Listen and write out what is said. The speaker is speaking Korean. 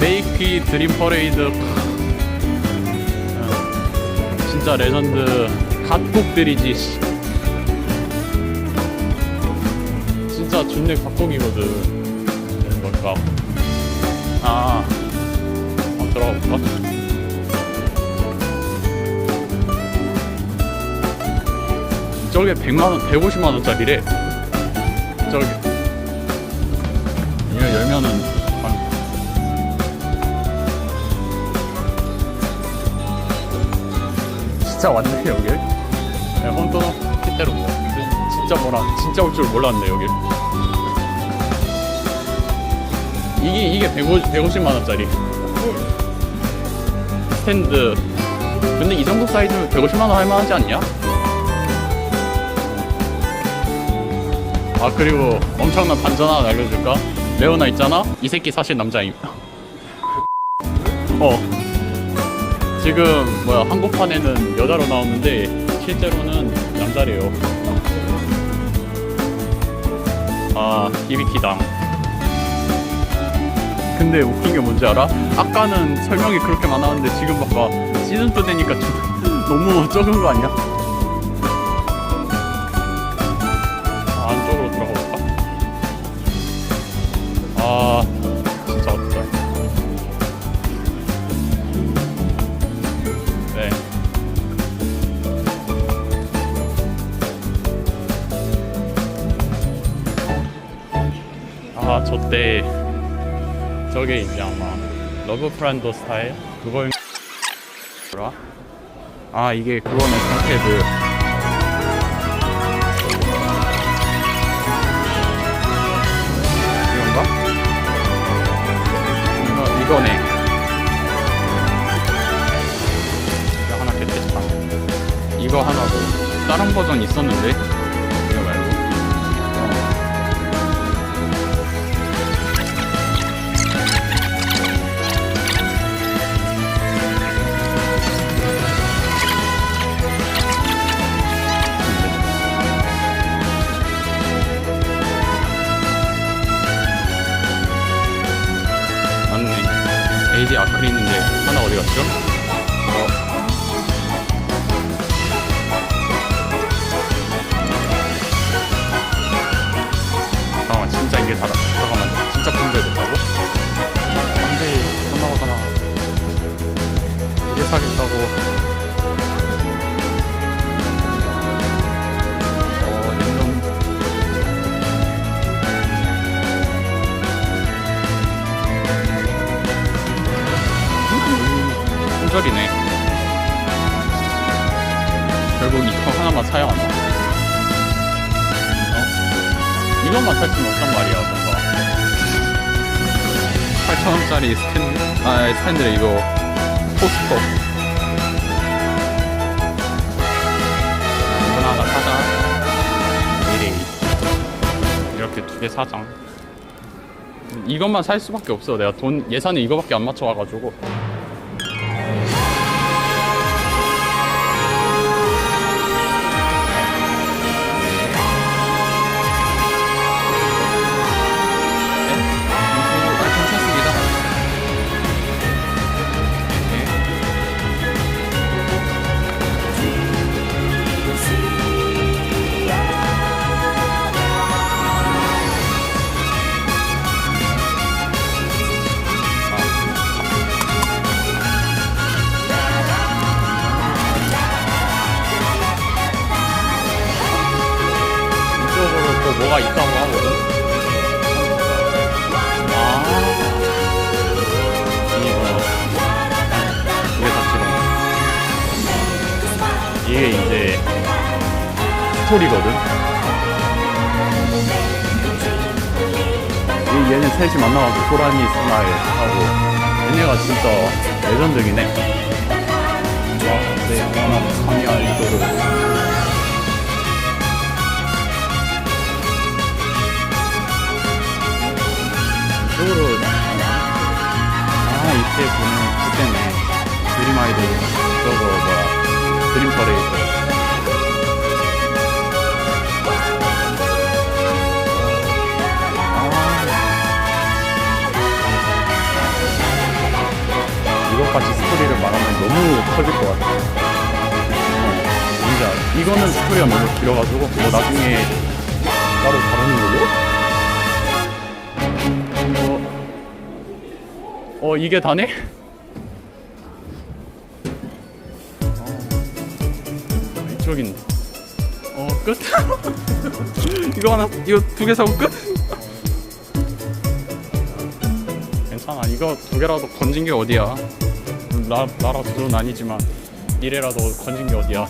메이키 드림 퍼레이드. 어, 진짜 레전드 갓곡들이지 씨. 진짜 준내 갓곡이거든. 뭘까 아 한번 들어가 볼까? 저게 100만원 150만원짜리래. 저기. 이거 열면은 진짜 왔네 여길 네, 혼돈 핏대로 뭐. 진짜 뭐라 진짜 올 줄 몰랐네 여길 이게 이게 150, 150만 원짜리. 스탠드. 근데 이 정도 사이즈면 150만 원 할만하지 않냐? 아 그리고 엄청난 반전 하나 알려줄까? 레오나 있잖아? 이 새끼 사실 남자임. 어 지금 뭐야 한국판에는 여자로 나오는데 실제로는 남자래요. 아 히비키당. 근데 웃긴 게 뭔지 알아? 아까는 설명이 그렇게 많았는데 지금 봐봐 시즌 2 되니까 좀 너무 적은 거 아니야? 아, 안쪽으로 들어가 볼까? 아 아, 저때 저게 이제 아마 러브 프란도 스타일 그걸 뭐라? 아, 이게 그거네 상패드. 이건가? 이거 이거네. 이거 하나 겠다 이거 하나고 다른 버전 있었는데 맞네 AD 아크리 있는데 하나 어디 갔죠? 어. 잠깐만 진짜 이게 다다 잠깐만 진짜 분배 됐다고? 안돼 끝나가잖아 이게 사겠다고 품절이네. 결국 이거 하나만 사야 하나 어? 이것만 살 수는 없단 말이야 뭔가. 8,000원짜리 스탠 아 스탠드래 이거 포스터. 아, 이거 하나 사자. 미래이 이렇게 두 개 사자. 이것만 살 수밖에 없어. 내가 돈 예산이 이거밖에 안 맞춰 와가지고 뭐가 있다고 하거든. 아, 이거 이게 다 찍어. 이게 이제 스토리거든. 이 얘는 셋이 만나가지고 소란이 스마일 하고 얘네가 진짜 레전드긴 해. 와, 근데 하나 카미아 이거를 저거로 아 이때 보는 그때네. 드림 아이돌 저거 뭐야. 드림 퍼레이드. 아. 같이 스토리를 말하면 너무 커질 것 같아요. 어, 뭔지 이거는 스토리가 너무 길어가지고 뭐 나중에 따로 다루는 걸로? 어, 어 이게 다네? 어, 이쪽인데. 어 끝? 이거 하나 이거 두 개 사고 끝? 괜찮아 이거 두 개라도 건진 게 어디야 나, 나라 둘은 아니지만 이래라도 건진 게 어디야